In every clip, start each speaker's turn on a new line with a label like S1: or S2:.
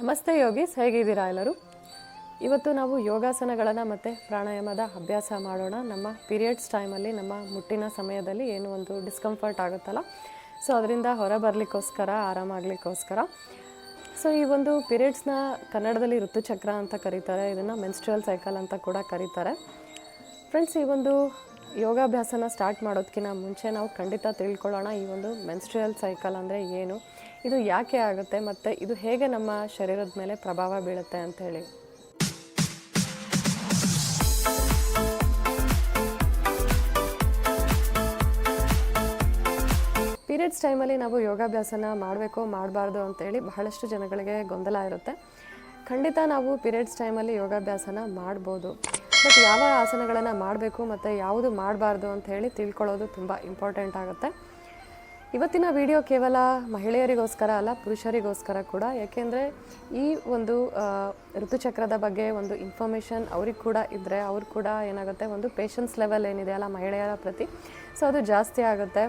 S1: ನಮಸ್ತೆ ಯೋಗೀಸ್ ಹೇಗಿದ್ದೀರಾ ಎಲ್ಲರೂ? ಇವತ್ತು ನಾವು ಯೋಗಾಸನಗಳನ್ನು ಮತ್ತು ಪ್ರಾಣಾಯಾಮದ ಅಭ್ಯಾಸ ಮಾಡೋಣ. ನಮ್ಮ ಪೀರಿಯಡ್ಸ್ ಟೈಮಲ್ಲಿ ನಮ್ಮ ಮುಟ್ಟಿನ ಸಮಯದಲ್ಲಿ ಏನು ಒಂದು ಡಿಸ್ಕಂಫರ್ಟ್ ಆಗುತ್ತಲ್ಲ, ಸೊ ಅದರಿಂದ ಹೊರ ಬರಲಿಕ್ಕೋಸ್ಕರ ಆರಾಮಾಗಲಿಕ್ಕೋಸ್ಕರ ಸೊ ಈ ಒಂದು ಪೀರಿಯಡ್ಸ್ನ ಕನ್ನಡದಲ್ಲಿ ಋತುಚಕ್ರ ಅಂತ ಕರೀತಾರೆ, ಇದನ್ನು ಮೆನ್ಸ್ಟ್ರಲ್ ಸೈಕಲ್ ಅಂತ ಕೂಡ ಕರೀತಾರೆ. ಫ್ರೆಂಡ್ಸ್ ಈ ಒಂದು ಯೋಗಾಭ್ಯಾಸನ ಸ್ಟಾರ್ಟ್ ಮಾಡೋದಕ್ಕಿಂತ ಮುಂಚೆ ನಾವು ಖಂಡಿತ ತಿಳ್ಕೊಳ್ಳೋಣ, ಈ ಒಂದು ಮೆನ್ಸ್ಟ್ರಿಯಲ್ ಸೈಕಲ್ ಅಂದರೆ ಏನು? ಇದು ಯಾಕೆ ಆಗುತ್ತೆ ಮತ್ತು ಇದು ಹೇಗೆ ನಮ್ಮ ಶರೀರದ ಮೇಲೆ ಪ್ರಭಾವ ಬೀಳುತ್ತೆ ಅಂತ ಹೇಳಿ. ಪೀರಿಯಡ್ಸ್ ಟೈಮಲ್ಲಿ ನಾವು ಯೋಗಾಭ್ಯಾಸನ ಮಾಡಬೇಕು ಮಾಡಬಾರ್ದು ಅಂತೇಳಿ ಬಹಳಷ್ಟು ಜನಗಳಿಗೆ ಗೊಂದಲ ಇರುತ್ತೆ. ಖಂಡಿತ ನಾವು ಪೀರಿಯಡ್ಸ್ ಟೈಮಲ್ಲಿ ಯೋಗಾಭ್ಯಾಸನ ಮಾಡ್ಬೋದು. ಬಟ್ ಯಾವ ಆಸನಗಳನ್ನು ಮಾಡಬೇಕು ಮತ್ತು ಯಾವುದು ಮಾಡಬಾರ್ದು ಅಂತ ಹೇಳಿ ತಿಳ್ಕೊಳ್ಳೋದು ತುಂಬ ಇಂಪಾರ್ಟೆಂಟ್ ಆಗುತ್ತೆ. ಇವತ್ತಿನ ವಿಡಿಯೋ ಕೇವಲ ಮಹಿಳೆಯರಿಗೋಸ್ಕರ ಅಲ್ಲ, ಪುರುಷರಿಗೋಸ್ಕರ ಕೂಡ. ಯಾಕೆಂದರೆ ಈ ಒಂದು ಋತುಚಕ್ರದ ಬಗ್ಗೆ ಒಂದು ಇನ್ಫಾರ್ಮೇಷನ್ ಅವ್ರಿಗೆ ಕೂಡ ಇದ್ದರೆ ಅವ್ರು ಕೂಡ ಏನಾಗುತ್ತೆ, ಒಂದು ಪೇಷನ್ಸ್ ಲೆವೆಲ್ ಏನಿದೆ ಅಲ್ಲ ಮಹಿಳೆಯರ ಪ್ರತಿ. ಸೊ ಅದು ಜಾಸ್ತಿ ಆಗುತ್ತೆ.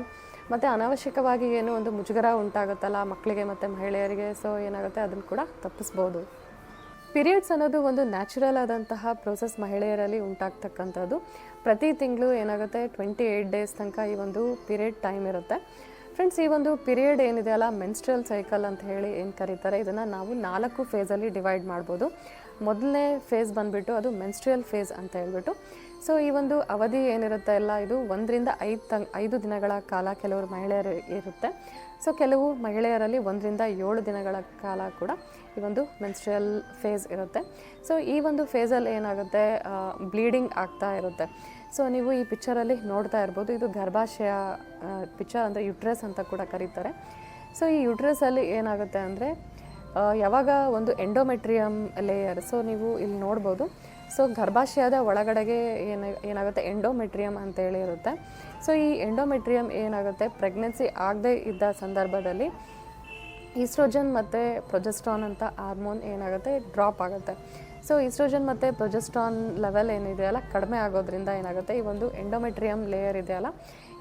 S1: ಮತ್ತು ಅನಾವಶ್ಯಕವಾಗಿ ಏನು ಒಂದು ಮುಜುಗರ ಉಂಟಾಗುತ್ತಲ್ಲ ಮಕ್ಕಳಿಗೆ ಮತ್ತು ಮಹಿಳೆಯರಿಗೆ ಸೊ ಏನಾಗುತ್ತೆ ಅದನ್ನು ಕೂಡ ತಪ್ಪಿಸ್ಬೋದು. ಪೀರಿಯಡ್ಸ್ ಅನ್ನೋದು ಒಂದು ನ್ಯಾಚುರಲ್ ಆದಂತಹ ಪ್ರೋಸೆಸ್ ಮಹಿಳೆಯರಲ್ಲಿ ಉಂಟಾಗ್ತಕ್ಕಂಥದ್ದು. ಪ್ರತಿ ತಿಂಗಳು ಏನಾಗುತ್ತೆ ಟ್ವೆಂಟಿ ಏಯ್ಟ್ ಡೇಸ್ ತನಕ ಈ ಒಂದು ಪೀರಿಯಡ್ ಟೈಮ್ ಇರುತ್ತೆ. ಫ್ರೆಂಡ್ಸ್ ಈ ಒಂದು ಪಿರಿಯಡ್ ಏನಿದೆ ಅಲ್ಲ ಮೆನ್ಸ್ಟ್ರಲ್ ಸೈಕಲ್ ಅಂತ ಹೇಳಿ ಏನು ಕರೀತಾರೆ, ಇದನ್ನು ನಾವು ನಾಲ್ಕು ಫೇಸಲ್ಲಿ ಡಿವೈಡ್ ಮಾಡ್ಬೋದು. ಮೊದಲನೇ ಫೇಸ್ ಬಂದುಬಿಟ್ಟು ಅದು ಮೆನ್ಸ್ಟ್ರಿಯಲ್ ಫೇಸ್ ಅಂತ ಹೇಳ್ಬಿಟ್ಟು. ಸೊ ಈ ಒಂದು ಅವಧಿ ಏನಿರುತ್ತೆ ಅಲ್ಲ, ಇದು ಒಂದರಿಂದ ಐದು ತಂ ಐದು ದಿನಗಳ ಕಾಲ ಕೆಲವರು ಮಹಿಳೆಯರು ಇರುತ್ತೆ. ಸೊ ಕೆಲವು ಮಹಿಳೆಯರಲ್ಲಿ ಒಂದರಿಂದ ಏಳು ದಿನಗಳ ಕಾಲ ಕೂಡ ಈ ಒಂದು ಮೆನ್ಸ್ಟ್ರಿಯಲ್ ಫೇಸ್ ಇರುತ್ತೆ. ಸೊ ಈ ಒಂದು ಫೇಸಲ್ಲಿ ಏನಾಗುತ್ತೆ ಬ್ಲೀಡಿಂಗ್ ಆಗ್ತಾ ಇರುತ್ತೆ. ಸೊ ನೀವು ಈ ಪಿಕ್ಚರಲ್ಲಿ ನೋಡ್ತಾ ಇರ್ಬೋದು. ಇದು ಗರ್ಭಾಶಯ ಪಿಕ್ಚರ್ ಅಂದರೆ ಯುಟ್ರೆಸ್ ಅಂತ ಕೂಡ ಕರೀತಾರೆ. ಸೊ ಈ ಯುಟ್ರಸಲ್ಲಿ ಏನಾಗುತ್ತೆ ಅಂದರೆ ಯಾವಾಗ ಒಂದು ಎಂಡೋಮೆಟ್ರಿಯಮ್ ಲೇಯರ್ ಸೊ ನೀವು ಇಲ್ಲಿ ನೋಡ್ಬೋದು. ಸೊ ಗರ್ಭಾಶಯದ ಒಳಗಡೆಗೆ ಏನ, ಏನಾಗುತ್ತೆ? ಎಂಡೋಮೆಟ್ರಿಯಮ್ ಅಂತೇಳಿ ಇರುತ್ತೆ. ಸೊ ಈ ಎಂಡೋಮೆಟ್ರಿಯಮ್ ಏನಾಗುತ್ತೆ? ಪ್ರೆಗ್ನೆನ್ಸಿ ಆಗದೇ ಇದ್ದ ಸಂದರ್ಭದಲ್ಲಿ ಈಸ್ಟ್ರೋಜನ್ ಮತ್ತು ಪ್ರೊಜೆಸ್ಟ್ರಾನ್ ಅಂತ ಹಾರ್ಮೋನ್ ಏನಾಗುತ್ತೆ? ಡ್ರಾಪ್ ಆಗುತ್ತೆ. ಸೊ ಈಸ್ಟ್ರೋಜನ್ ಮತ್ತು ಪ್ರೊಜೆಸ್ಟ್ರಾನ್ ಲೆವೆಲ್ ಏನಿದೆಯಲ್ಲ ಕಡಿಮೆ ಆಗೋದ್ರಿಂದ ಏನಾಗುತ್ತೆ? ಈ ಒಂದು ಎಂಡೋಮೆಟ್ರಿಯಮ್ ಲೇಯರ್ ಇದೆಯಲ್ಲ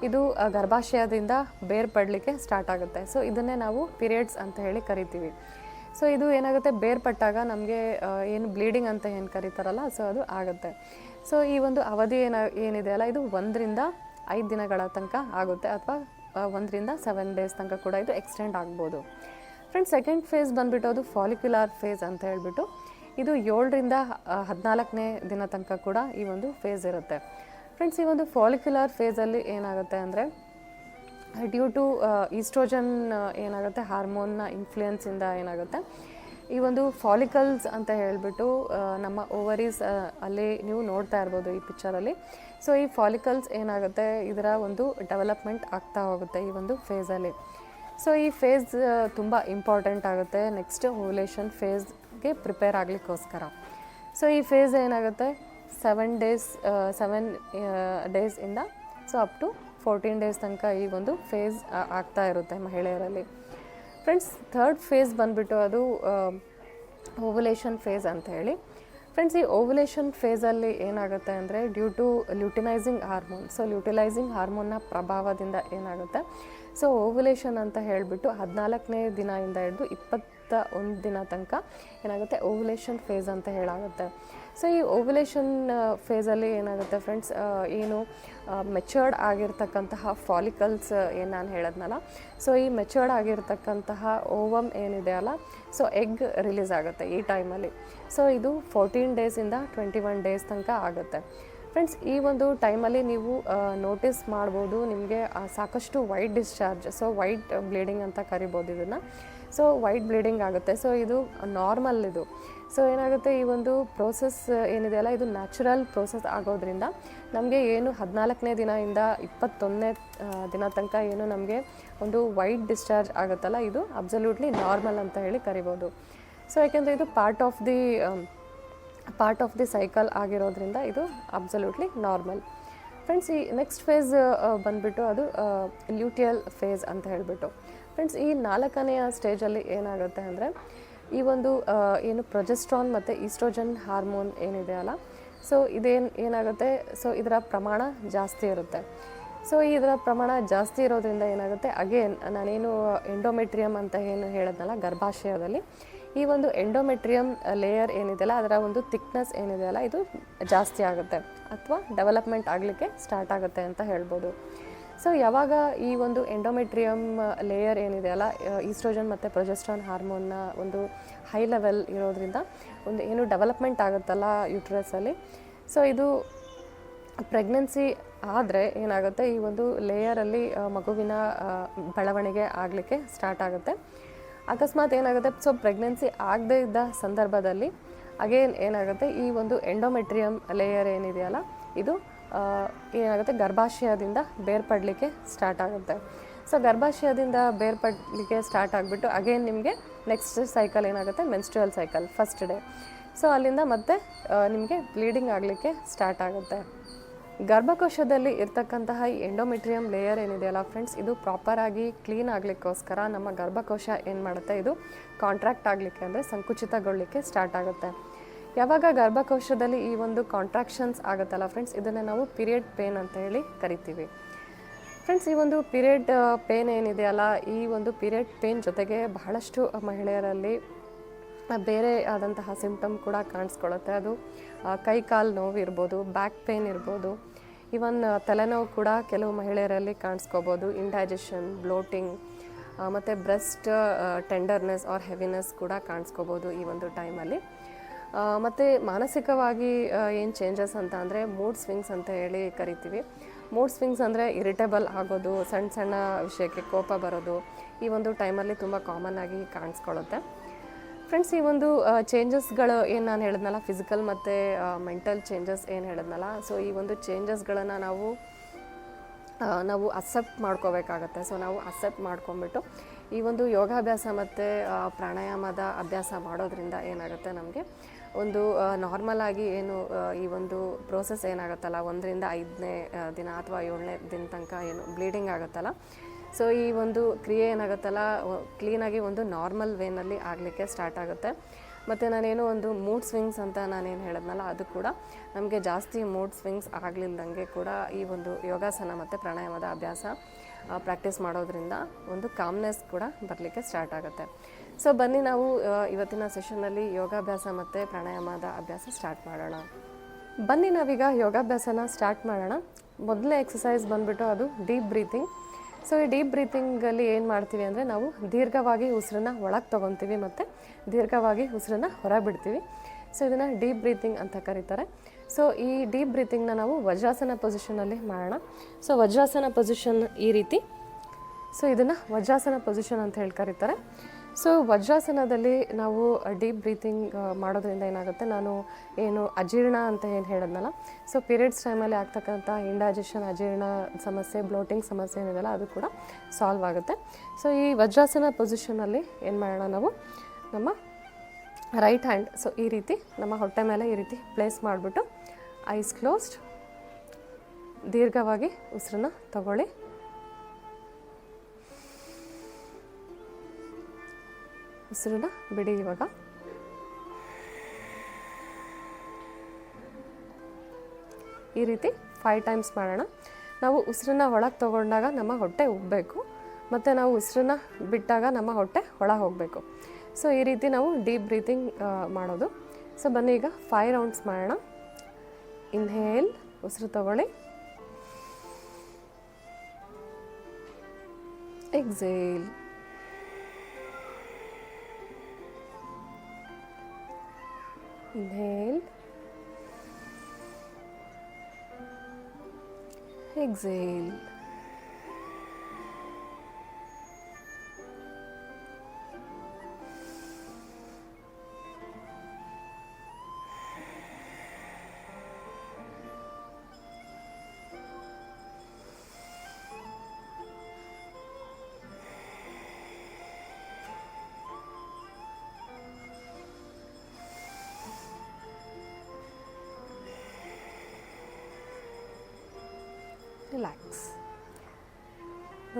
S1: ಇದು ಗರ್ಭಾಶಯದಿಂದ ಬೇರ್ಪಡಲಿಕ್ಕೆ ಸ್ಟಾರ್ಟ್ ಆಗುತ್ತೆ. ಸೊ ಇದನ್ನೇ ನಾವು ಪೀರಿಯಡ್ಸ್ ಅಂತ ಹೇಳಿ ಕರಿತೀವಿ. ಸೊ ಇದು ಏನಾಗುತ್ತೆ? ಬೇರ್ಪಟ್ಟಾಗ ನಮಗೆ ಏನು ಬ್ಲೀಡಿಂಗ್ ಅಂತ ಏನು ಕರೀತಾರಲ್ಲ ಸೊ ಅದು ಆಗುತ್ತೆ. ಸೊ ಈ ಒಂದು ಅವಧಿ ಏನ ಏನಿದೆಯಲ್ಲ ಇದು ಒಂದರಿಂದ ಐದು ದಿನಗಳ ತನಕ ಆಗುತ್ತೆ, ಅಥವಾ ಒಂದರಿಂದ ಸೆವೆನ್ ಡೇಸ್ ತನಕ ಕೂಡ ಇದು ಎಕ್ಸ್ಟೆಂಡ್ ಆಗ್ಬೋದು. ಫ್ರೆಂಡ್ಸ್ ಸೆಕೆಂಡ್ ಫೇಸ್ ಬಂದುಬಿಟ್ಟು ಅದು ಫಾಲಿಕ್ಯುಲಾರ್ ಫೇಸ್ ಅಂತ ಹೇಳ್ಬಿಟ್ಟು ಇದು ಏಳರಿಂದ ಹದಿನಾಲ್ಕನೇ ದಿನ ತನಕ ಕೂಡ ಈ ಒಂದು ಫೇಸ್ ಇರುತ್ತೆ. ಫ್ರೆಂಡ್ಸ್ ಈ ಒಂದು ಫಾಲಿಕ್ಯುಲರ್ ಫೇಸಲ್ಲಿ ಏನಾಗುತ್ತೆ ಅಂದರೆ ಡ್ಯೂ ಟು ಈಸ್ಟ್ರೋಜನ್ ಏನಾಗುತ್ತೆ ಹಾರ್ಮೋನ್ನ ಇನ್ಫ್ಲೂಯೆನ್ಸಿಂದ ಏನಾಗುತ್ತೆ, ಈ ಒಂದು ಫಾಲಿಕಲ್ಸ್ ಅಂತ ಹೇಳಿಬಿಟ್ಟು ನಮ್ಮ ಓವರೀಸ್ ಅಲ್ಲಿ ನೀವು ನೋಡ್ತಾ ಇರ್ಬೋದು ಈ ಪಿಕ್ಚರಲ್ಲಿ ಸೊ ಈ ಫಾಲಿಕಲ್ಸ್ ಏನಾಗುತ್ತೆ, ಇದರ ಒಂದು ಡೆವಲಪ್ಮೆಂಟ್ ಆಗ್ತಾ ಹೋಗುತ್ತೆ ಈ ಒಂದು ಫೇಸಲ್ಲಿ ಸೊ ಈ ಫೇಸ್ ತುಂಬ ಇಂಪಾರ್ಟೆಂಟ್ ಆಗುತ್ತೆ. ನೆಕ್ಸ್ಟ್ ಓವ್ಯುಲೇಷನ್ ಫೇಸ್ಗೆ ಪ್ರಿಪೇರ್ ಆಗಲಿಕ್ಕೋಸ್ಕರ. ಸೊ ಈ ಫೇಸ್ ಏನಾಗುತ್ತೆ? Seven days seven ಡೇಸಿಂದ so up to fourteen days ತನಕ ಈ ಒಂದು ಫೇಸ್ ಆಗ್ತಾ ಇರುತ್ತೆ ಮಹಿಳೆಯರಲ್ಲಿ. ಫ್ರೆಂಡ್ಸ್ ಥರ್ಡ್ ಫೇಸ್ ಬಂದುಬಿಟ್ಟು ಅದು ಓವುಲೇಷನ್ ಫೇಸ್ ಅಂತ ಹೇಳಿ. ಫ್ರೆಂಡ್ಸ್ ಈ ಓವುಲೇಷನ್ ಫೇಸಲ್ಲಿ ಏನಾಗುತ್ತೆ ಅಂದರೆ due to luteinizing hormone so luteinizing ಹಾರ್ಮೋನ್ನ ಪ್ರಭಾವದಿಂದ ಏನಾಗುತ್ತೆ? ಸೊ ಓವುಲೇಷನ್ ಅಂತ ಹೇಳಿಬಿಟ್ಟು ಹದಿನಾಲ್ಕನೇ ದಿನದಿಂದ ಹಿಡಿದು ಇಪ್ಪತ್ತ ಒಂದು ದಿನ ತನಕ ಏನಾಗುತ್ತೆ ಓವುಲೇಷನ್ ಫೇಸ್ ಅಂತ ಹೇಳಾಗುತ್ತೆ. ಸೊ ಈ ಓವ್ಯುಲೇಷನ್ ಫೇಸಲ್ಲಿ ಏನಾಗುತ್ತೆ ಫ್ರೆಂಡ್ಸ್ ಏನು ಮೆಚೂರ್ಡ್ ಆಗಿರ್ತಕ್ಕಂತಹ ಫಾಲಿಕಲ್ಸ್ ಏನು ನಾನು ಹೇಳದ್ನಲ್ಲ? ಸೊ ಈ ಮೆಚೂರ್ಡ್ ಆಗಿರ್ತಕ್ಕಂತಹ ಓವಮ್ ಏನಿದೆ ಅಲ್ಲ? ಸೊ ಎಗ್ ರಿಲೀಸ್ ಆಗುತ್ತೆ ಈ ಟೈಮಲ್ಲಿ ಸೊ ಇದು ಫೋರ್ಟೀನ್ ಡೇಸಿಂದ ಟ್ವೆಂಟಿ ಒನ್ ಡೇಸ್ ತನಕ ಆಗುತ್ತೆ. ಫ್ರೆಂಡ್ಸ್ ಈ ಒಂದು ಟೈಮಲ್ಲಿ ನೀವು ನೋಟಿಸ್ ಮಾಡ್ಬೋದು ನಿಮಗೆ ಸಾಕಷ್ಟು white discharge so white bleeding ಅಂತ ಕರಿಬೋದು ಇದನ್ನು. ಸೊ ವೈಟ್ ಬ್ಲೀಡಿಂಗ್ ಆಗುತ್ತೆ. ಸೊ ಇದು ನಾರ್ಮಲ್ ಇದು. ಸೊ ಏನಾಗುತ್ತೆ? ಈ ಒಂದು ಪ್ರೋಸೆಸ್ ಏನಿದೆಯಲ್ಲ ಇದು ನ್ಯಾಚುರಲ್ ಪ್ರೋಸೆಸ್ ಆಗೋದ್ರಿಂದ ನಮಗೆ ಏನು ಹದಿನಾಲ್ಕನೇ ದಿನದಿಂದ ಇಪ್ಪತ್ತೊಂದನೇ ದಿನ ತನಕ ಏನು ನಮಗೆ ಒಂದು ವೈಟ್ ಡಿಸ್ಚಾರ್ಜ್ ಆಗುತ್ತಲ್ಲ? ಇದು ಅಬ್ಸಲ್ಯೂಟ್ಲಿ ನಾರ್ಮಲ್ ಅಂತ ಹೇಳಿ ಕರಿಬೋದು. ಸೊ ಯಾಕೆಂದರೆ ಇದು part of the part of the cycle ಆಗಿರೋದ್ರಿಂದ ಇದು ಅಬ್ಸಲ್ಯೂಟ್ಲಿ ನಾರ್ಮಲ್ ಫ್ರೆಂಡ್ಸ್ ಈ ನೆಕ್ಸ್ಟ್ ಫೇಸ್ ಬಂದುಬಿಟ್ಟು ಅದು ಲ್ಯೂಟಿಯಲ್ ಫೇಸ್ ಅಂತ ಹೇಳಿಬಿಟ್ಟು. ಫ್ರೆಂಡ್ಸ್ ಈ ನಾಲ್ಕನೆಯ ಸ್ಟೇಜಲ್ಲಿ ಏನಾಗುತ್ತೆ ಅಂದರೆ, ಈ ಒಂದು ಏನು ಪ್ರೊಜೆಸ್ಟ್ರಾನ್ ಮತ್ತು ಈಸ್ಟ್ರೋಜನ್ ಹಾರ್ಮೋನ್ ಏನಿದೆ ಅಲ್ಲ ಸೊ ಇದೇನು, ಏನಾಗುತ್ತೆ ಸೊ ಇದರ ಪ್ರಮಾಣ ಜಾಸ್ತಿ ಇರುತ್ತೆ. ಸೊ ಇದರ ಪ್ರಮಾಣ ಜಾಸ್ತಿ ಇರೋದ್ರಿಂದ ಏನಾಗುತ್ತೆ ಅಗೇನ್ ನಾನೇನು ಎಂಡೋಮೆಟ್ರಿಯಮ್ ಅಂತ ಏನು ಹೇಳಿದ್ನಲ್ಲ, ಗರ್ಭಾಶಯದಲ್ಲಿ ಈ ಒಂದು ಎಂಡೋಮೆಟ್ರಿಯಂ ಲೇಯರ್ ಏನಿದೆಯಲ್ಲ, ಅದರ ಒಂದು ಥಿಕ್ನೆಸ್ ಏನಿದೆಯಲ್ಲ, ಇದು ಜಾಸ್ತಿ ಆಗುತ್ತೆ ಅಥವಾ ಡೆವಲಪ್ಮೆಂಟ್ ಆಗಲಿಕ್ಕೆ ಸ್ಟಾರ್ಟ್ ಆಗುತ್ತೆ ಅಂತ ಹೇಳ್ಬೋದು. ಸೊ ಯಾವಾಗ ಈ ಒಂದು ಎಂಡೋಮೆಟ್ರಿಯಂ ಲೇಯರ್ ಏನಿದೆಯಲ್ಲ ಈಸ್ಟ್ರೋಜನ್ ಮತ್ತು ಪ್ರೊಜೆಸ್ಟ್ರಾನ್ ಹಾರ್ಮೋನ್ನ ಒಂದು ಹೈ ಲೆವೆಲ್ ಇರೋದ್ರಿಂದ ಒಂದು ಏನು ಡೆವಲಪ್ಮೆಂಟ್ ಆಗುತ್ತಲ್ಲ ಯುಟ್ರಸಲ್ಲಿ ಸೊ ಇದು ಪ್ರೆಗ್ನೆನ್ಸಿ ಆದರೆ ಏನಾಗುತ್ತೆ, ಈ ಒಂದು ಲೇಯರಲ್ಲಿ ಮಗುವಿನ ಬೆಳವಣಿಗೆ ಆಗಲಿಕ್ಕೆ ಸ್ಟಾರ್ಟ್ ಆಗುತ್ತೆ. ಅಕಸ್ಮಾತ್ ಏನಾಗುತ್ತೆ? ಸೊ ಪ್ರೆಗ್ನೆನ್ಸಿ ಆಗದೇ ಇದ್ದ ಸಂದರ್ಭದಲ್ಲಿ ಅಗೇನ್ ಏನಾಗುತ್ತೆ? ಈ ಒಂದು ಎಂಡೋಮೆಟ್ರಿಯಮ್ ಲೇಯರ್ ಏನಿದೆಯಲ್ಲ, ಇದು ಏನಾಗುತ್ತೆ? ಗರ್ಭಾಶಯದಿಂದ ಬೇರ್ಪಡಲಿಕ್ಕೆ ಸ್ಟಾರ್ಟ್ ಆಗುತ್ತೆ. ಸೊ ಗರ್ಭಾಶಯದಿಂದ ಬೇರ್ಪಡಲಿಕ್ಕೆ ಸ್ಟಾರ್ಟ್ ಆಗಿಬಿಟ್ಟು ಅಗೇನ್ ನಿಮಗೆ ನೆಕ್ಸ್ಟ್ ಸೈಕಲ್ ಏನಾಗುತ್ತೆ? Menstrual cycle first day so ಅಲ್ಲಿಂದ ಮತ್ತೆ ನಿಮಗೆ ಬ್ಲೀಡಿಂಗ್ ಆಗಲಿಕ್ಕೆ ಸ್ಟಾರ್ಟ್ ಆಗುತ್ತೆ. ಗರ್ಭಕೋಶದಲ್ಲಿ ಇರ್ತಕ್ಕಂತಹ ಈ ಎಂಡೋಮೆಟ್ರಿಯಮ್ ಲೇಯರ್ ಏನಿದೆಯಲ್ಲ ಫ್ರೆಂಡ್ಸ್ ಇದು ಪ್ರಾಪರಾಗಿ ಕ್ಲೀನ್ ಆಗಲಿಕ್ಕೋಸ್ಕರ ನಮ್ಮ ಗರ್ಭಕೋಶ ಏನು ಮಾಡುತ್ತೆ? ಇದು ಕಾಂಟ್ರಾಕ್ಟ್ ಆಗಲಿಕ್ಕೆ ಅಂದರೆ ಸಂಕುಚಿತಗೊಳ್ಳಲಿಕ್ಕೆ ಸ್ಟಾರ್ಟ್ ಆಗುತ್ತೆ. ಯಾವಾಗ ಗರ್ಭಕೋಶದಲ್ಲಿ ಈ ಒಂದು ಕಾಂಟ್ರಾಕ್ಷನ್ಸ್ ಆಗುತ್ತಲ್ಲ ಫ್ರೆಂಡ್ಸ್ ಇದನ್ನು ನಾವು ಪೀರಿಯಡ್ ಪೇನ್ ಅಂತ ಹೇಳಿ ಕರಿತೀವಿ. ಫ್ರೆಂಡ್ಸ್ ಈ ಒಂದು ಪೀರಿಯಡ್ ಪೇನ್ ಏನಿದೆಯಲ್ಲ ಈ ಒಂದು ಪೀರಿಯಡ್ ಪೇನ್ ಜೊತೆಗೆ ಬಹಳಷ್ಟು ಮಹಿಳೆಯರಲ್ಲಿ ಬೇರೆ ಆದಂತಹ ಸಿಂಪ್ಟಮ್ ಕೂಡ ಕಾಣಿಸ್ಕೊಳ್ಳುತ್ತೆ. ಅದು ಕೈ ಕಾಲು ನೋವು ಇರ್ಬೋದು ಬ್ಯಾಕ್ ಪೇನ್ ಇರ್ಬೋದು ಇವನ್ ತಲೆನೋವು ಕೂಡ ಕೆಲವು ಮಹಿಳೆಯರಲ್ಲಿ ಕಾಣಿಸ್ಕೋಬೋದು. ಇಂಡೈಜೆಷನ್ ಬ್ಲೋಟಿಂಗ್ ಮತ್ತು ಬ್ರೆಸ್ಟ್ ಟೆಂಡರ್ನೆಸ್ ಆರ್ ಹೆವಿನೆಸ್ ಕೂಡ ಕಾಣಿಸ್ಕೋಬೋದು ಈ ಒಂದು ಟೈಮಲ್ಲಿ ಮತ್ತು ಮಾನಸಿಕವಾಗಿ ಏನು ಚೇಂಜಸ್ ಅಂತ ಅಂದರೆ ಮೂಡ್ ಸ್ವಿಂಗ್ಸ್ ಅಂತ ಹೇಳಿ ಕರಿತೀವಿ. ಮೂಡ್ ಸ್ವಿಂಗ್ಸ್ ಅಂದರೆ ಇರಿಟೇಬಲ್ ಆಗೋದು, ಸಣ್ಣ ಸಣ್ಣ ವಿಷಯಕ್ಕೆ ಕೋಪ ಬರೋದು ಈ ಒಂದು ಟೈಮಲ್ಲಿ ತುಂಬ ಕಾಮನ್ ಆಗಿ ಕಾಣಿಸ್ಕೊಳ್ಳುತ್ತೆ. ಫ್ರೆಂಡ್ಸ್, ಈ ಒಂದು ಚೇಂಜಸ್ಗಳು ಏನು ನಾನು ಹೇಳಿದ್ನಲ್ಲ ಫಿಸಿಕಲ್ ಮತ್ತು ಮೆಂಟಲ್ ಚೇಂಜಸ್ ಏನು ಹೇಳಿದ್ನಲ್ಲ ಸೊ ಈ ಒಂದು ಚೇಂಜಸ್ಗಳನ್ನು ನಾವು ನಾವು ಅಕ್ಸೆಪ್ಟ್ ಮಾಡ್ಕೋಬೇಕಾಗತ್ತೆ. ಸೊ ನಾವು ಅಕ್ಸೆಪ್ಟ್ ಮಾಡ್ಕೊಂಬಿಟ್ಟು ಈ ಒಂದು ಯೋಗಾಭ್ಯಾಸ ಮತ್ತು ಪ್ರಾಣಾಯಾಮದ ಅಭ್ಯಾಸ ಮಾಡೋದ್ರಿಂದ ಏನಾಗುತ್ತೆ ನಮಗೆ? ಒಂದು ನಾರ್ಮಲ್ ಆಗಿ ಏನು ಈ ಒಂದು ಪ್ರೋಸೆಸ್ ಏನಾಗುತ್ತಲ್ಲ, ಒಂದರಿಂದ ಐದನೇ ದಿನ ಅಥವಾ ಏಳನೇ ದಿನ ತನಕ ಏನು ಬ್ಲೀಡಿಂಗ್ ಆಗುತ್ತಲ್ಲ ಸೊ ಈ ಒಂದು ಕ್ರಿಯೆ ಏನಾಗುತ್ತಲ್ಲ ಕ್ಲೀನಾಗಿ ಒಂದು ನಾರ್ಮಲ್ ವೇನಲ್ಲಿ ಆಗಲಿಕ್ಕೆ ಸ್ಟಾರ್ಟ್ ಆಗುತ್ತೆ. ಮತ್ತು ನಾನೇನು ಒಂದು ಮೂಡ್ ಸ್ವಿಂಗ್ಸ್ ಅಂತ ನಾನೇನು ಹೇಳಿದ್ನಲ್ಲ, ಅದು ಕೂಡ ನಮಗೆ ಜಾಸ್ತಿ ಮೂಡ್ ಸ್ವಿಂಗ್ಸ್ ಆಗಲಿಲ್ದಂಗೆ ಕೂಡ ಈ ಒಂದು ಯೋಗಾಸನ ಮತ್ತು ಪ್ರಾಣಾಯಾಮದ ಅಭ್ಯಾಸ ಪ್ರಾಕ್ಟೀಸ್ ಮಾಡೋದ್ರಿಂದ ಒಂದು ಕಾಮ್ನೆಸ್ ಕೂಡ ಬರಲಿಕ್ಕೆ ಸ್ಟಾರ್ಟ್ ಆಗುತ್ತೆ. ಸೊ ಬನ್ನಿ ನಾವು ಇವತ್ತಿನ ಸೆಷನ್ನಲ್ಲಿ ಯೋಗಾಭ್ಯಾಸ ಮತ್ತು ಪ್ರಾಣಾಯಾಮದ ಅಭ್ಯಾಸ ಸ್ಟಾರ್ಟ್ ಮಾಡೋಣ. ಬನ್ನಿ ನಾವೀಗ ಯೋಗಾಭ್ಯಾಸನ ಸ್ಟಾರ್ಟ್ ಮಾಡೋಣ. ಮೊದಲನೇ ಎಕ್ಸಸೈಸ್ ಬಂದುಬಿಟ್ಟು ಅದು ಡೀಪ್ ಬ್ರೀತಿಂಗ್ ಸೊ ಈ ಡೀಪ್ ಬ್ರೀತಿಂಗಲ್ಲಿ ಏನು ಮಾಡ್ತೀವಿ ಅಂದರೆ ನಾವು ದೀರ್ಘವಾಗಿ ಉಸಿರನ್ನ ಒಳಗೆ ತೊಗೊತೀವಿ ಮತ್ತು ದೀರ್ಘವಾಗಿ ಉಸಿರನ್ನ ಹೊರ ಬಿಡ್ತೀವಿ ಸೊ ಇದನ್ನು ಡೀಪ್ ಬ್ರೀತಿಂಗ್ ಅಂತ ಕರೀತಾರೆ. ಸೊ ಈ ಡೀಪ್ ಬ್ರೀತಿಂಗ್ನ ನಾವು ವಜ್ರಾಸನ ಪೊಸಿಷನಲ್ಲಿ ಮಾಡೋಣ. ಸೊ ವಜ್ರಾಸನ ಪೊಸಿಷನ್ ಈ ರೀತಿ. ಸೊ ಇದನ್ನು ವಜ್ರಾಸನ ಪೊಸಿಷನ್ ಅಂತ ಹೇಳಿ ಕರೀತಾರೆ. ಸೊ ವಜ್ರಾಸನದಲ್ಲಿ ನಾವು ಡೀಪ್ ಬ್ರೀತಿಂಗ್ ಮಾಡೋದ್ರಿಂದ ಏನಾಗುತ್ತೆ? ನಾನು ಏನು ಅಜೀರ್ಣ ಅಂತ ಏನು ಹೇಳಿದ್ನಲ್ಲ? ಸೊ ಪೀರಿಯಡ್ಸ್ ಟೈಮಲ್ಲಿ ಆಗ್ತಕ್ಕಂಥ ಇಂಡೈಜೆಷನ್ ಅಜೀರ್ಣ ಸಮಸ್ಯೆ ಬ್ಲೋಟಿಂಗ್ ಸಮಸ್ಯೆ ಏನಿದೆಯಲ್ಲ, ಅದು ಕೂಡ ಸಾಲ್ವ್ ಆಗುತ್ತೆ. ಸೊ ಈ ವಜ್ರಾಸನ ಪೊಸಿಷನಲ್ಲಿ ಏನು ಮಾಡೋಣ ನಾವು? ನಮ್ಮ ರೈಟ್ ಹ್ಯಾಂಡ್ ಸೊ ಈ ರೀತಿ ನಮ್ಮ ಹೊಟ್ಟೆ ಮೇಲೆ ಈ ರೀತಿ ಪ್ಲೇಸ್ ಮಾಡಿಬಿಟ್ಟು ಐಸ್ ಕ್ಲೋಸ್ಡ್ ದೀರ್ಘವಾಗಿ ಉಸಿರನ್ನ ತಗೊಳ್ಳಿ. ಉಸಿರನ್ನ ಬಿಡಿ ಇವಾಗ. ಈ ರೀತಿ ಫೈವ್ ಟೈಮ್ಸ್ ಮಾಡೋಣ. ನಾವು ಉಸಿರನ್ನ ಒಳಗೆ ತೊಗೊಂಡಾಗ ನಮ್ಮ ಹೊಟ್ಟೆ ಉಬ್ಬಬೇಕು ಮತ್ತು ನಾವು ಉಸಿರನ್ನ ಬಿಟ್ಟಾಗ ನಮ್ಮ ಹೊಟ್ಟೆ ಒಳಗೆ ಹೋಗಬೇಕು. ಸೊ ಈ ರೀತಿ ನಾವು ಡೀಪ್ ಬ್ರೀತಿಂಗ್ ಮಾಡೋದು. ಸೊ ಬನ್ನಿ ಈಗ ಫೈವ್ ರೌಂಡ್ಸ್ ಮಾಡೋಣ. ಇನ್ಹೇಲ್ ಉಸಿರು ತಗೊಳ್ಳಿ. Exhale Inhale. Exhale.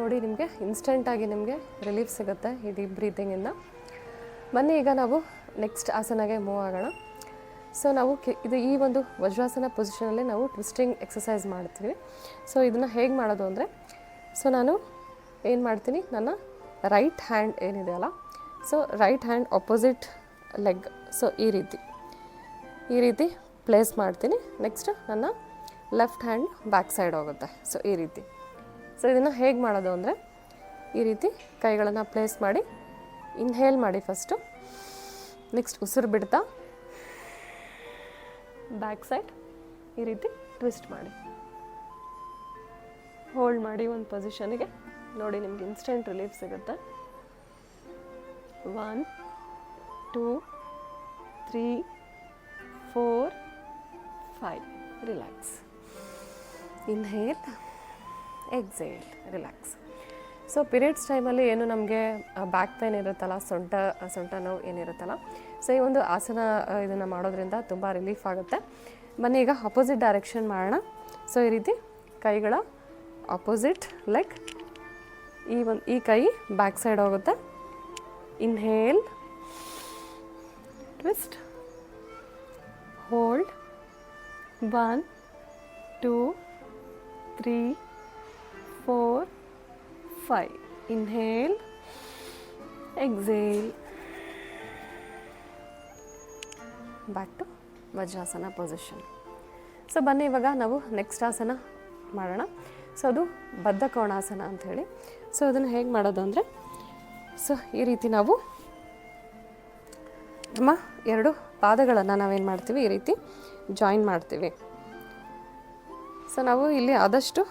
S1: ನೋಡಿ ನಿಮಗೆ ಇನ್ಸ್ಟೆಂಟಾಗಿ ನಿಮಗೆ ರಿಲೀಫ್ ಸಿಗುತ್ತೆ ಈ ಡೀಪ್ ಬ್ರೀತಿಂಗಿಂದ ಬನ್ನಿ, ಈಗ ನಾವು ನೆಕ್ಸ್ಟ್ ಆಸನಗೆ ಮೂವ್ ಆಗೋಣ. ಸೊ ನಾವು ಇದು ಈ ಒಂದು ವಜ್ರಾಸನ ಪೊಸಿಷನಲ್ಲಿ ನಾವು ಟ್ವಿಸ್ಟಿಂಗ್ ಎಕ್ಸಸೈಸ್ ಮಾಡ್ತೀವಿ. ಸೊ ಇದನ್ನು ಹೇಗೆ ಮಾಡೋದು ಅಂದರೆ ಸೊ ನಾನು ಏನು ಮಾಡ್ತೀನಿ, ನನ್ನ ರೈಟ್ ಹ್ಯಾಂಡ್ ಏನಿದೆ ಅಲ್ಲ so right hand opposite leg so ಈ ರೀತಿ ಈ ರೀತಿ ಪ್ಲೇಸ್ ಮಾಡ್ತೀನಿ. ನೆಕ್ಸ್ಟ್ ನನ್ನ ಲೆಫ್ಟ್ ಹ್ಯಾಂಡ್ ಬ್ಯಾಕ್ ಸೈಡ್ ಹೋಗುತ್ತೆ ಸೊ ಈ ರೀತಿ. ಸೊ ಇದನ್ನು ಹೇಗೆ ಮಾಡೋದು ಅಂದರೆ ಈ ರೀತಿ ಕೈಗಳನ್ನು ಪ್ಲೇಸ್ ಮಾಡಿ ಇನ್ಹೇಲ್ ಮಾಡಿ ಫಸ್ಟು ನೆಕ್ಸ್ಟ್ ಉಸಿರು ಬಿಡ್ತಾ ಬ್ಯಾಕ್ ಸೈಡ್ ಈ ರೀತಿ ಟ್ವಿಸ್ಟ್ ಮಾಡಿ. ಹೋಲ್ಡ್ ಮಾಡಿ ಒಂದು ಪೊಸಿಷನಿಗೆ ನೋಡಿ ನಿಮ್ಗೆ ಇನ್ಸ್ಟೆಂಟ್ ರಿಲೀಫ್ ಸಿಗುತ್ತೆ. One two three four five relax inhale exhale relax so periods ಟೈಮಲ್ಲಿ ಏನು ನಮಗೆ ಬ್ಯಾಕ್ ಪೇನ್ ಇರುತ್ತಲ್ಲ, ಸೊಂಟ ಸೊಂಟ ನೋವು ಏನಿರುತ್ತಲ್ಲ ಸೊ ಈ ಒಂದು ಆಸನ ಇದನ್ನು ಮಾಡೋದ್ರಿಂದ ತುಂಬ ರಿಲೀಫ್ ಆಗುತ್ತೆ. ಬನ್ನಿ, ಈಗ ಅಪೋಸಿಟ್ ಡೈರೆಕ್ಷನ್ ಮಾಡೋಣ. ಸೊ ಈ ರೀತಿ ಕೈಗಳ ಅಪೋಸಿಟ್ ಲೈಕ್ ಈ ಒಂದು, ಈ ಕೈ ಬ್ಯಾಕ್ ಸೈಡ್ ಹೋಗುತ್ತೆ. Inhale twist hold one two three four five inhale exhale. Back to vajrasana position so ಬನ್ನಿ, ಇವಾಗ ನಾವು ನೆಕ್ಸ್ಟ್ ಆಸನ ಮಾಡೋಣ. ಸೊ ಅದು ಬದ್ಧ ಕೋಣಾಸನ ಅಂತ ಹೇಳಿ. ಸೊ ಅದನ್ನು ಹೇಗೆ ಮಾಡೋದು ಅಂದರೆ ಸೊ ಈ ರೀತಿ ನಾವು ನಮ್ಮ ಎರಡು ಪಾದಗಳನ್ನು ನಾವೇನು ಮಾಡ್ತೀವಿ? ಈ ರೀತಿ ಜಾಯಿನ್ ಮಾಡ್ತೀವಿ. ಸೊ ನಾವು ಇಲ್ಲಿ ಆದಷ್ಟು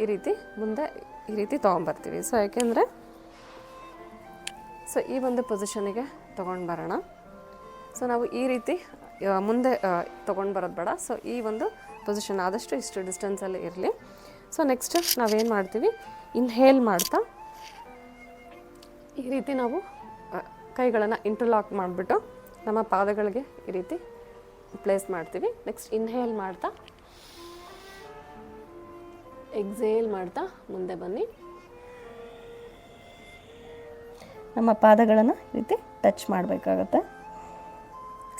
S1: ಈ ರೀತಿ ಮುಂದೆ ಈ ರೀತಿ ತೊಗೊಂಬರ್ತೀವಿ. ಸೊ ಯಾಕೆಂದರೆ ಸೊ ಈ ಒಂದು ಪೊಸಿಷನಿಗೆ ತೊಗೊಂಡು ಬರೋಣ ಸೊ ನಾವು ಈ ರೀತಿ ಮುಂದೆ ತೊಗೊಂಡು ಬರೋದು ಬೇಡ. ಸೊ ಈ ಒಂದು ಪೊಸಿಷನ್ ಆದಷ್ಟು ಇಷ್ಟು ಡಿಸ್ಟೆನ್ಸಲ್ಲಿ ಇರಲಿ. ಸೊ ನೆಕ್ಸ್ಟ್ ನಾವೇನು ಮಾಡ್ತೀವಿ? ಇನ್ಹೇಲ್ ಮಾಡ್ತಾ, ಈ ರೀತಿ ನಾವು ಕೈಗಳನ್ನು ಇಂಟರ್ಲಾಕ್ ಮಾಡಿಬಿಟ್ಟು ನಮ್ಮ ಪಾದಗಳಿಗೆ ಈ ರೀತಿ ಪ್ಲೇಸ್ ಮಾಡ್ತೀವಿ. ನೆಕ್ಸ್ಟ್ ಇನ್ಹೇಲ್ ಮಾಡ್ತಾ ಎಕ್ಸೇಲ್ ಮಾಡ್ತಾ ಮುಂದೆ ಬನ್ನಿ.
S2: ನಮ್ಮ ಪಾದಗಳನ್ನು ಈ ರೀತಿ ಟಚ್ ಮಾಡಬೇಕಾಗತ್ತೆ.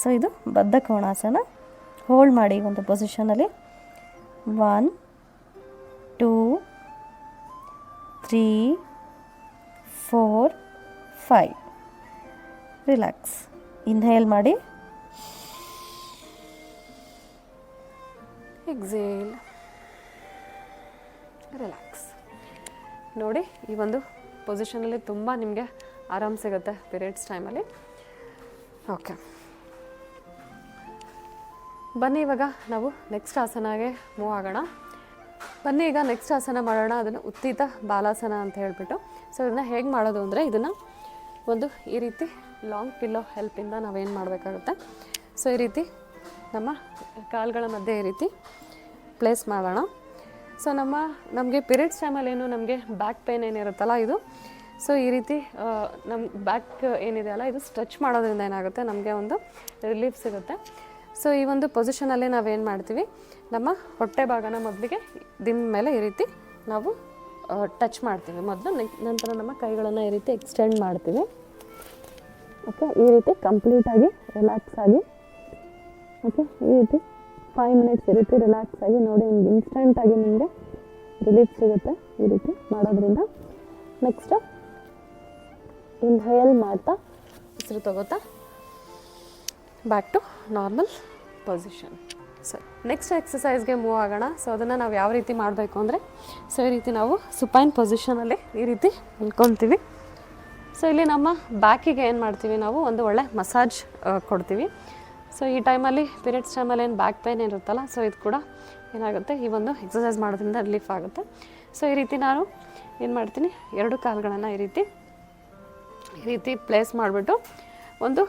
S2: ಸೊ ಇದು ಬದ್ಧ ಕೋಣಾಸನ. ಹೋಲ್ಡ್ ಮಾಡಿ ಒಂದು ಪೊಸಿಷನಲ್ಲಿ one two three four five relax inhale ಮಾಡಿ.
S1: ಎಕ್ಸೇಲ್ ರಿಲ್ಯಾಕ್ಸ್ ನೋಡಿ, ಈ ಒಂದು ಪೊಸಿಷನಲ್ಲಿ ತುಂಬ ನಿಮಗೆ ಆರಾಮ್ ಸಿಗುತ್ತೆ ಪೀರಿಯಡ್ಸ್ ಟೈಮಲ್ಲಿ ಓಕೆ ಬನ್ನಿ ಇವಾಗ ನಾವು ನೆಕ್ಸ್ಟ್ ಆಸನಗೆ ಮೂವ್ ಆಗೋಣ. ಬನ್ನಿ ಈಗ ನೆಕ್ಸ್ಟ್ ಆಸನ ಮಾಡೋಣ, ಅದನ್ನು ಉತ್ತೀತ ಬಾಲಾಸನ ಅಂತ ಹೇಳಿಬಿಟ್ಟು. ಸೊ ಇದನ್ನು ಹೇಗೆ ಮಾಡೋದು ಅಂದರೆ ಇದನ್ನು ಒಂದು ಈ ರೀತಿ ಲಾಂಗ್ ಪಿಲ್ಲೋ ಹೆಲ್ಪಿಂದ ನಾವೇನು ಮಾಡಬೇಕಾಗುತ್ತೆ? ಸೊ ಈ ರೀತಿ ನಮ್ಮ ಕಾಲುಗಳ ಮಧ್ಯೆ ಈ ರೀತಿ ಪ್ಲೇಸ್ ಮಾಡೋಣ. ಸೊ ನಮ್ಮ, ನಮಗೆ ಪಿರಿಯಡ್ಸ್ ಟೈಮಲ್ಲಿ ಏನು, ನಮಗೆ ಬ್ಯಾಕ್ ಪೇನ್ ಏನಿರುತ್ತಲ್ಲ ಇದು. ಸೊ ಈ ರೀತಿ ನಮ್ಮ ಬ್ಯಾಕ್ ಏನಿದೆ ಅಲ್ಲ, ಇದು ಸ್ಟ್ರೆಚ್ ಮಾಡೋದ್ರಿಂದ ಏನಾಗುತ್ತೆ, ನಮಗೆ ಒಂದು ರಿಲೀಫ್ ಸಿಗುತ್ತೆ. ಸೊ ಈ ಒಂದು ಪೊಸಿಷನಲ್ಲಿ ನಾವೇನು ಮಾಡ್ತೀವಿ, ನಮ್ಮ ಹೊಟ್ಟೆ ಭಾಗನ ಮೊದಲಿಗೆ ದಿನ್ ಮೇಲೆ ಈ ರೀತಿ ನಾವು ಟಚ್ ಮಾಡ್ತೀವಿ. ಮೊದಲು ನಂತರ ನಮ್ಮ ಕೈಗಳನ್ನು ಈ ರೀತಿ ಎಕ್ಸ್ಟೆಂಡ್ ಮಾಡ್ತೀವಿ. ಓಕೆ ಈ ರೀತಿ ಕಂಪ್ಲೀಟಾಗಿ ರಿಲ್ಯಾಕ್ಸ್ ಆಗಿ ಓಕೆ ಈ ರೀತಿ ಫೈವ್ ಮಿನಿಟ್ಸ್ ಈ ರೀತಿ ರಿಲ್ಯಾಕ್ಸ್ ಆಗಿ ನೋಡಿ, ನಿಮ್ಗೆ ಇನ್ಸ್ಟೆಂಟಾಗಿ ನಿಮಗೆ ರಿಲೀಫ್ ಸಿಗುತ್ತೆ ಈ ರೀತಿ ಮಾಡೋದ್ರಿಂದ. ನೆಕ್ಸ್ಟ್ ಇನ್ಹೇಲ್ ಮಾಡ್ತಾ ಹೆಸರು ತಗೋತಾ ಬ್ಯಾಕ್ ಟು ನಾರ್ಮಲ್ ಪೊಸಿಷನ್ ಸರಿ ನೆಕ್ಸ್ಟ್ ಎಕ್ಸಸೈಸ್ಗೆ ಮೂವ್ ಆಗೋಣ. ಸೊ ಅದನ್ನು ನಾವು ಯಾವ ರೀತಿ ಮಾಡಬೇಕು ಅಂದರೆ ಸೊ ಈ ರೀತಿ ನಾವು ಸುಪೈನ್ ಪೊಸಿಷನಲ್ಲಿ ಈ ರೀತಿ ನಿಲ್ಕೊತೀವಿ. ಸೊ ಇಲ್ಲಿ ನಮ್ಮ ಬ್ಯಾಕಿಗೆ ಏನು ಮಾಡ್ತೀವಿ ನಾವು? ಒಂದು ಒಳ್ಳೆ ಮಸಾಜ್ ಕೊಡ್ತೀವಿ. ಸೊ ಈ ಟೈಮಲ್ಲಿ ಪೀರಿಯಡ್ಸ್ ಟೈಮಲ್ಲಿ ಏನು ಬ್ಯಾಕ್ ಪೇನ್ ಇರುತ್ತಲ್ಲ ಸೊ ಇದು ಕೂಡ ಏನಾಗುತ್ತೆ? ಈ ಒಂದು ಎಕ್ಸಸೈಸ್ ಮಾಡೋದ್ರಿಂದ ರಿಲೀಫ್ ಆಗುತ್ತೆ. ಸೊ ಈ ರೀತಿ ನಾನು ಏನು ಮಾಡ್ತೀನಿ? ಎರಡು ಕಾಲುಗಳನ್ನು ಈ ರೀತಿ ಈ ರೀತಿ ಪ್ಲೇಸ್ ಮಾಡಿಬಿಟ್ಟು ಒಂದು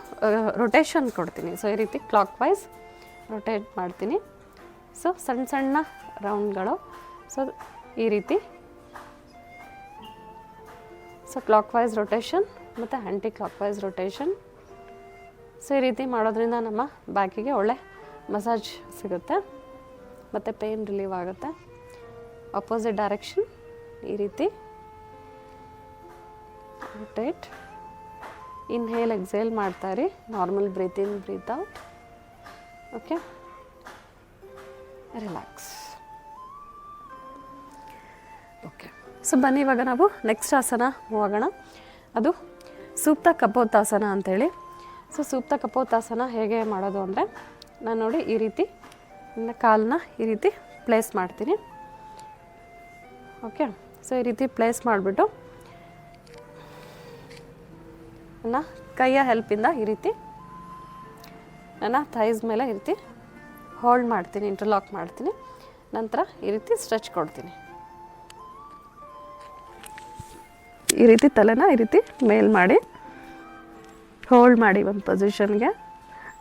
S1: ರೊಟೇಷನ್ ಕೊಡ್ತೀನಿ. ಸೊ ಈ ರೀತಿ ಕ್ಲಾಕ್ ವೈಸ್ ರೊಟೇಟ್ ಮಾಡ್ತೀನಿ. ಸೊ ಸಣ್ಣ ಸಣ್ಣ ರೌಂಡ್ಗಳು ಸೊ ಈ ರೀತಿ. ಸೊ ಕ್ಲಾಕ್ ವೈಸ್ ರೊಟೇಷನ್ ಮತ್ತು ಆ್ಯಂಟಿ ಕ್ಲಾಕ್ ವೈಸ್ ರೊಟೇಷನ್ ಸೊ, ಈ ರೀತಿ ಮಾಡೋದ್ರಿಂದ ನಮ್ಮ ಬ್ಯಾಕಿಗೆ ಒಳ್ಳೆ ಮಸಾಜ್ ಸಿಗುತ್ತೆ. ಮತ್ತು ಪೇಯ್ನ್ ರಿಲೀವ್ ಆಗುತ್ತೆ. ಅಪೋಸಿಟ್ ಡೈರೆಕ್ಷನ್ ಈ ರೀತಿ. ರೊಟೇಟ್ ಇನ್ಹೇಲ್ ಎಕ್ಸೇಲ್ ಮಾಡ್ತಾರೆ normal breathe in breathe out okay relax okay so ಬನ್ನಿ ಇವಾಗ ನಾವು ನೆಕ್ಸ್ಟ್ ಆಸನ, ಹೋಗೋಣ. ಅದು ಸೂಕ್ತ ಕಪೋತ್ತಾಸನ ಅಂತೇಳಿ. ಸೊ ಸೂಕ್ತ ಕಪೋತಾಸನ ಹೇಗೆ ಮಾಡೋದು ಅಂದರೆ, ನಾನು ನೋಡಿ ಈ ರೀತಿ ನನ್ನ ಕಾಲನ್ನ ಈ ರೀತಿ ಪ್ಲೇಸ್ ಮಾಡ್ತೀನಿ. ಓಕೆ ಸೊ ಈ ರೀತಿ ಪ್ಲೇಸ್ ಮಾಡಿಬಿಟ್ಟು, ನನ್ನ ಕೈಯ ಹೆಲ್ಪಿಂದ ಈ ರೀತಿ, ನನ್ನ ಥೈಸ್ ಮೇಲೆ ಈ ರೀತಿ ಹೋಲ್ಡ್ ಮಾಡ್ತೀನಿ ಇಂಟರ್ಲಾಕ್ ಮಾಡ್ತೀನಿ. ನಂತರ ಈ ರೀತಿ ಸ್ಟ್ರೆಚ್ ಕೊಡ್ತೀನಿ. ಈ ರೀತಿ ತಲೆನ ಈ ರೀತಿ ಮೇಲ್ ಮಾಡಿ ಹೋಲ್ಡ್ ಮಾಡಿ ಒಂದು ಪೊಸಿಷನ್ಗೆ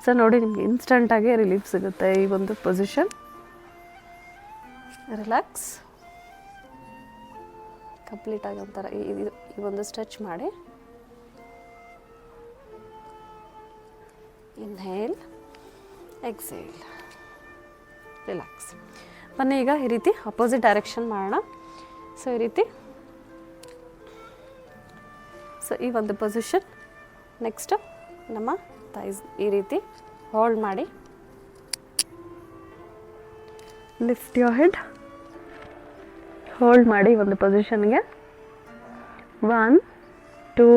S1: ಸೊ ನೋಡಿ ನಿಮಗೆ ಇನ್ಸ್ಟಂಟಾಗಿ ರಿಲೀಫ್ ಸಿಗುತ್ತೆ ಈ ಒಂದು ಪೊಸಿಷನ್ ರಿಲ್ಯಾಕ್ಸ್ ಕಂಪ್ಲೀಟಾಗಿ ಒಂಥರ ಇದು- ಈ ಒಂದು ಸ್ಟ್ರೆಚ್ ಮಾಡಿ. ಇನ್ಹೇಲ್ ಎಕ್ಸೇಲ್ ರಿಲ್ಯಾಕ್ಸ್ ಬನ್ನಿ ಈಗ ಈ ರೀತಿ ಅಪೋಸಿಟ್ ಡೈರೆಕ್ಷನ್ ಮಾಡೋಣ. ಸೊ ಈ ರೀತಿ. ಸೊ ಈ ಒಂದು ಪೊಸಿಷನ್ ನೆಕ್ಸ್ಟ್ ನಮ್ಮ ತೈಸ್ ಈ ರೀತಿ ಹೋಲ್ಡ್ ಮಾಡಿ. ಲಿಫ್ಟ್ ಯೋರ್ ಹೆಡ್ ಹೋಲ್ಡ್ ಮಾಡಿ ಒಂದು ಪೊಸಿಷನ್ಗೆ one two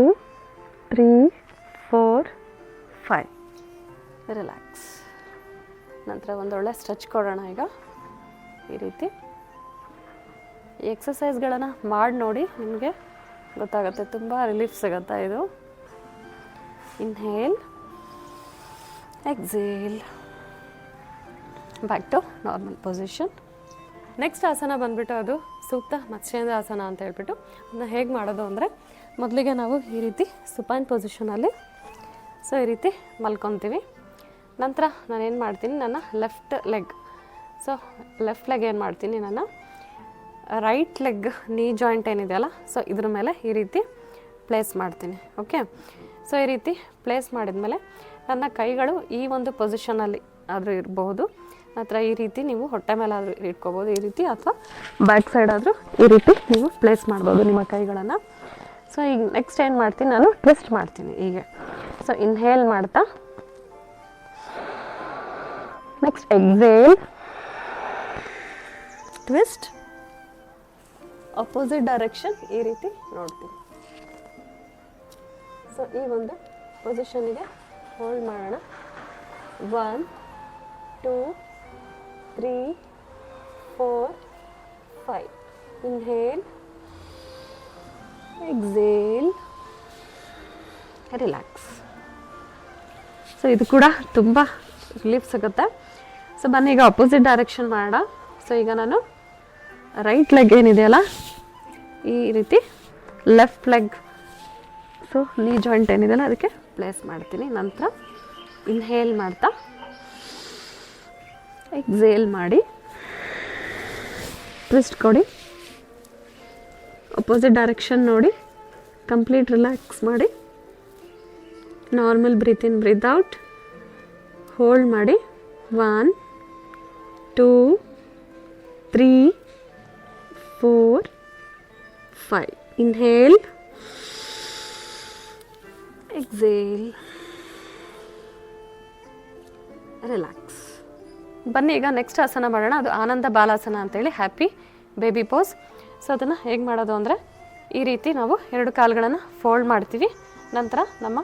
S1: three four five relax ನಂತರ ಒಂದೊಳ್ಳೆ ಸ್ಟ್ರೆಚ್ ಕೊಡೋಣ ಈಗ. ಈ ರೀತಿ. ಎಕ್ಸಸೈಸ್ಗಳನ್ನು ಮಾಡಿ ನೋಡಿ ನಿಮಗೆ ಗೊತ್ತಾಗುತ್ತೆ. ತುಂಬ ರಿಲೀಫ್ ಸಿಗುತ್ತೆ ಇದು. Inhale exhale back to normal position next asana ಬಂದ್ಬಿಟ್ಟು ಅದು ಸೂಕ್ತ ಮತ್ಸ್ಯೇಂದ್ರ ಆಸನ ಅಂತ ಹೇಳ್ಬಿಟ್ಟು ಅದನ್ನ ಹೇಗೆ ಮಾಡೋದು ಅಂದರೆ ಮೊದಲಿಗೆ ನಾವು ಈ ರೀತಿ ಸುಪೈನ್ ಪೊಸಿಷನಲ್ಲಿ ಸೊ ಈ ರೀತಿ ಮಲ್ಕೊತೀವಿ. ನಂತರ ನಾನೇನು ಮಾಡ್ತೀನಿ, ನನ್ನ left leg so left leg ಏನು ಮಾಡ್ತೀನಿ ನಾನು ರೈಟ್ ಲೆಗ್ ನೀ ಜಾಯಿಂಟ್ ಏನಿದೆಯಲ್ಲ ಸೊ ಇದ್ರ ಮೇಲೆ ಈ ರೀತಿ ಪ್ಲೇಸ್ ಮಾಡ್ತೀನಿ ಓಕೆ ಸೊ ಈ ರೀತಿ ಪ್ಲೇಸ್ ಮಾಡಿದ್ಮೇಲೆ ನನ್ನ ಕೈಗಳು ಈ ಒಂದು ಪೊಸಿಷನಲ್ಲಿ ಆದರೂ ಇರಬಹುದು ನಂತರ ಈ ರೀತಿ ನೀವು ಹೊಟ್ಟೆ ಮೇಲೆ ಆದರೂ ಇಟ್ಕೋಬೋದು, ಈ ರೀತಿ ಅಥವಾ ಬ್ಯಾಕ್ ಸೈಡ್ ಆದರೂ ಈ ರೀತಿ ನೀವು ಪ್ಲೇಸ್ ಮಾಡ್ಬೋದು ನಿಮ್ಮ ಕೈಗಳನ್ನು. ಸೊ ಈಗ ನೆಕ್ಸ್ಟ್ ಏನು ಮಾಡ್ತೀನಿ ನಾನು? ಟ್ವಿಸ್ಟ್ ಮಾಡ್ತೀನಿ ಹೀಗೆ. ಸೊ ಇನ್ಹೇಲ್ ಮಾಡ್ತಾ. Next exhale twist opposite direction ಈ ರೀತಿ ನೋಡ್ತೀನಿ. ಸೊ ಈ ಒಂದು ಪೊಸಿಷನ್ಗೆ ಹೋಲ್ಡ್ ಮಾಡೋಣ. One two three four five inhale exhale relax so ಇದು ಕೂಡ ತುಂಬ ರಿಲೀಫ್ ಸಿಗುತ್ತೆ. ಸೊ ಬನ್ನಿ, ಈಗ ಅಪೋಸಿಟ್ ಡೈರೆಕ್ಷನ್ ಮಾಡೋಣ. ಸೊ ಈಗ ನಾನು ರೈಟ್ ಲೆಗ್ ಏನಿದೆಯಲ್ಲ, ಈ ರೀತಿ left leg so, knee joint ಏನಿದೆಯಲ್ಲ, ಅದಕ್ಕೆ ಪ್ಲೇಸ್ ಮಾಡ್ತೀನಿ. ನಂತರ ಇನ್ಹೇಲ್ ಮಾಡ್ತಾ ಎಕ್ಸೇಲ್ ಮಾಡಿ ಟ್ವಿಸ್ಟ್ ಕೊಡಿ ಅಪೋಸಿಟ್ ಡೈರೆಕ್ಷನ್ ನೋಡಿ ಕಂಪ್ಲೀಟ್ ರಿಲ್ಯಾಕ್ಸ್ ಮಾಡಿ normal breathe in breathe out hold ಮಾಡಿ one two three four five inhale exhale relax ಬನ್ನಿ, ಈಗ ನೆಕ್ಸ್ಟ್ ಆಸನ ಮಾಡೋಣ. ಅದು ಆನಂದ ಬಾಲಾಸನ ಅಂತೇಳಿ ಹ್ಯಾಪಿ ಬೇಬಿ ಪೋಸ್ ಸೊ ಅದನ್ನು ಹೇಗೆ ಮಾಡೋದು ಅಂದರೆ, ಈ ರೀತಿ ನಾವು ಎರಡು ಕಾಲುಗಳನ್ನು ಫೋಲ್ಡ್ ಮಾಡ್ತೀವಿ. ನಂತರ ನಮ್ಮ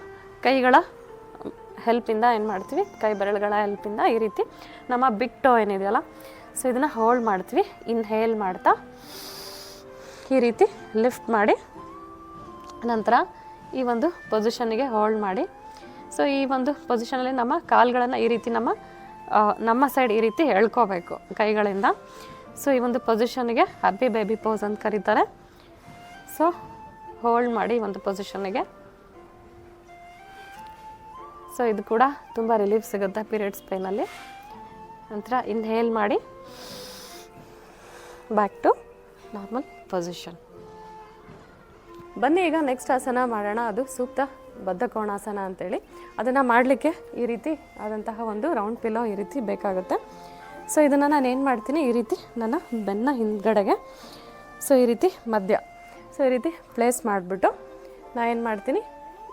S1: ಕೈಗಳ ಹೆಲ್ಪಿಂದ ಏನು ಮಾಡ್ತೀವಿ? ಕೈ ಬೆರಳುಗಳ ಹೆಲ್ಪಿಂದ ಈ ರೀತಿ ನಮ್ಮ ಬಿಗ್ ಟೋ ಏನಿದೆಯಲ್ಲ ಸೊ ಇದನ್ನು ಹೋಲ್ಡ್ ಮಾಡ್ತೀವಿ. ಇನ್ಹೇಲ್ ಮಾಡ್ತಾ ಈ ರೀತಿ ಲಿಫ್ಟ್ ಮಾಡಿ. ನಂತರ ಈ ಒಂದು ಪೊಸಿಷನ್ಗೆ ಹೋಲ್ಡ್ ಮಾಡಿ. ಸೊ ಈ ಒಂದು ಪೊಸಿಷನಲ್ಲಿ ನಮ್ಮ ಕಾಲುಗಳನ್ನು ಈ ರೀತಿ ನಮ್ಮ ನಮ್ಮ ಸೈಡ್ ಈ ರೀತಿ ಎಳ್ಕೋಬೇಕು ಕೈಗಳಿಂದ. ಸೊ ಈ ಒಂದು ಪೊಸಿಷನ್ಗೆ ಹ್ಯಾಪಿ ಬೇಬಿ ಪೋಸ್ ಅಂತ ಕರೀತಾರೆ. ಸೊ ಹೋಲ್ಡ್ ಮಾಡಿ ಈ ಒಂದು ಪೊಸಿಷನ್ಗೆ ಸೊ ಇದು ಕೂಡ ತುಂಬ ರಿಲೀಫ್ ಸಿಗುತ್ತೆ ಪೀರಿಯಡ್ಸ್ ಪೇನಲ್ಲಿ ನಂತರ ಇನ್ಹೇಲ್ ಮಾಡಿ ಬ್ಯಾಕ್ ಟು ನಾರ್ಮಲ್ ಪೊಸಿಷನ್ ಬನ್ನಿ ಈಗ ನೆಕ್ಸ್ಟ್ ಆಸನ ಮಾಡೋಣ. ಅದು ಸೂಕ್ತ ಬದ್ಧ ಕೋಣಾಸನ ಅಂತೇಳಿ. ಅದನ್ನು ಮಾಡಲಿಕ್ಕೆ ಈ ರೀತಿ ಆದಂತಹ ಒಂದು ರೌಂಡ್ ಪಿಲೋ ಈ ರೀತಿ ಬೇಕಾಗುತ್ತೆ. ಸೊ ಇದನ್ನು ನಾನು ಏನು ಮಾಡ್ತೀನಿ? ಈ ರೀತಿ ನನ್ನ ಬೆನ್ನ ಹಿಂದ್ಗಡೆಗೆ. ಸೊ ಈ ರೀತಿ ಮಧ್ಯ. ಸೊ ಈ ರೀತಿ ಪ್ಲೇಸ್ ಮಾಡಿಬಿಟ್ಟು ನಾನು ಏನು ಮಾಡ್ತೀನಿ?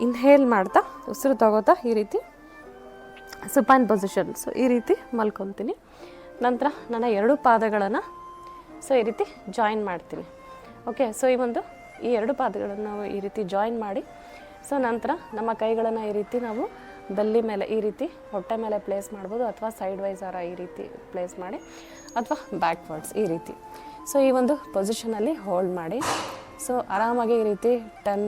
S1: ಇನ್ಹೇಲ್ ಮಾಡ್ತಾ ಉಸಿರು ತಗೋತಾ ಈ ರೀತಿ ಸುಪಾನ್ ಪೊಸಿಷನ್ ಸೊ ಈ ರೀತಿ ಮಲ್ಕೊತೀನಿ. ನಂತರ ನನ್ನ ಎರಡು ಪಾದಗಳನ್ನು ಸೊ ಈ ರೀತಿ ಜಾಯಿನ್ ಮಾಡ್ತೀನಿ. ಓಕೆ ಸೊ ಈ ಒಂದು ಈ ಎರಡು ಪಾದಗಳನ್ನು ನಾವು ಈ ರೀತಿ ಜಾಯಿನ್ ಮಾಡಿ. ಸೊ ನಂತರ ನಮ್ಮ ಕೈಗಳನ್ನು ಈ ರೀತಿ ನಾವು ಬೆಲ್ಲಿ ಮೇಲೆ ಈ ರೀತಿ ಹೊಟ್ಟೆ ಮೇಲೆ ಪ್ಲೇಸ್ ಮಾಡ್ಬೋದು ಅಥವಾ ಸೈಡ್ ವೈಸ್ ಆರ ಈ ರೀತಿ ಪ್ಲೇಸ್ ಮಾಡಿ ಅಥವಾ ಬ್ಯಾಕ್ವರ್ಡ್ಸ್ ಈ ರೀತಿ. ಸೊ ಈ ಒಂದು ಪೊಸಿಷನಲ್ಲಿ ಹೋಲ್ಡ್ ಮಾಡಿ. ಸೊ ಆರಾಮಾಗಿ ಈ ರೀತಿ ಟೆನ್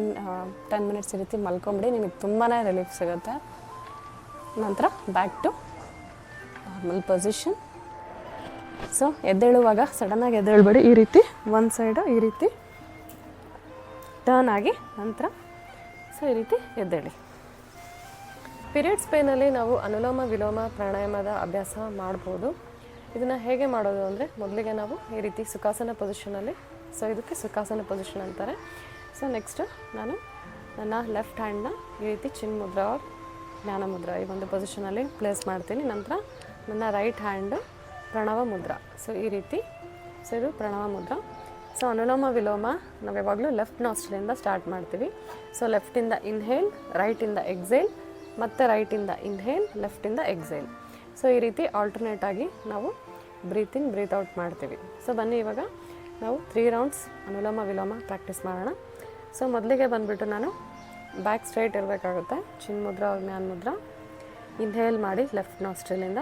S1: ಟೆನ್ ಮಿನಿಟ್ಸ್ ಈ ರೀತಿ ಮಲ್ಕೊಂಬಿಡಿ. ನಿಮಗೆ ತುಂಬಾ ರಿಲೀಫ್ ಸಿಗುತ್ತೆ. ನಂತರ back to normal position so ಎದ್ದೇಳುವಾಗ ಸಡನ್ನಾಗಿ ಎದ್ದೇಳ್ಬೇಡಿ. ಈ ರೀತಿ ಒಂದು ಸೈಡು ಈ ರೀತಿ ಟರ್ನ್ ಆಗಿ ನಂತರ ಸೊ ಈ ರೀತಿ ಎದ್ದೇಳಿ. ಪೀರಿಯಡ್ಸ್ ಪೇನಲ್ಲಿ ನಾವು ಅನುಲೋಮ ವಿಲೋಮ ಪ್ರಾಣಾಯಾಮದ ಅಭ್ಯಾಸ ಮಾಡ್ಬೋದು. ಇದನ್ನು ಹೇಗೆ ಮಾಡೋದು ಅಂದರೆ ಮೊದಲಿಗೆ ನಾವು ಈ ರೀತಿ ಸುಖಾಸನ ಪೊಸಿಷನಲ್ಲಿ ಸೊ ಇದಕ್ಕೆ ಸುಖಾಸನ ಪೊಸಿಷನ್ ಅಂತಾರೆ. ಸೊ ನೆಕ್ಸ್ಟು ನಾನು ನನ್ನ ಲೆಫ್ಟ್ ಹ್ಯಾಂಡ್ನ ಈ ರೀತಿ ಚಿನ್ ಮುದ್ರ ಜ್ಞಾನ ಮುದ್ರ ಈ ಒಂದು ಪೊಸಿಷನಲ್ಲಿ ಪ್ಲೇಸ್ ಮಾಡ್ತೀನಿ. ನಂತರ ನನ್ನ ರೈಟ್ ಹ್ಯಾಂಡು ಪ್ರಣವ ಮುದ್ರ. ಸೊ ಈ ರೀತಿ ಸೊ ಇದು ಪ್ರಣವ ಮುದ್ರ. ಸೊ ಅನುಲೋಮ ವಿಲೋಮ ನಾವು ಯಾವಾಗಲೂ ಲೆಫ್ಟ್ ನಾಸ್ಟ್ಲಿಂದ ಸ್ಟಾರ್ಟ್ ಮಾಡ್ತೀವಿ. ಸೊ ಲೆಫ್ಟಿಂದ ಇನ್ಹೇಲ್ ರೈಟಿಂದ ಎಕ್ಸೇಲ್ ಮತ್ತು ರೈಟಿಂದ ಇನ್ಹೇಲ್ ಲೆಫ್ಟಿಂದ ಎಕ್ಸೇಲ್ ಸೊ ಈ ರೀತಿ ಆಲ್ಟರ್ನೇಟ್ ಆಗಿ ನಾವು ಬ್ರೀತ್ ಇನ್ ಬ್ರೀತ್ ಔಟ್ ಮಾಡ್ತೀವಿ. ಸೊ ಬನ್ನಿ ಇವಾಗ ನಾವು ತ್ರೀ ರೌಂಡ್ಸ್ ಅನುಲೋಮ ವಿಲೋಮ ಪ್ರಾಕ್ಟೀಸ್ ಮಾಡೋಣ. ಸೊ ಮೊದಲಿಗೆ ಬಂದುಬಿಟ್ಟು ನಾನು ಬ್ಯಾಕ್ ಸ್ಟ್ರೈಟ್ ಇರಬೇಕಾಗುತ್ತೆ. ಚಿನ್ ಮುದ್ರ ಜ್ಞಾನ ಮುದ್ರ ಇನ್ಹೇಲ್ ಮಾಡಿ ಲೆಫ್ಟ್ ನಾಸ್ಟ್ರಲಿಂದ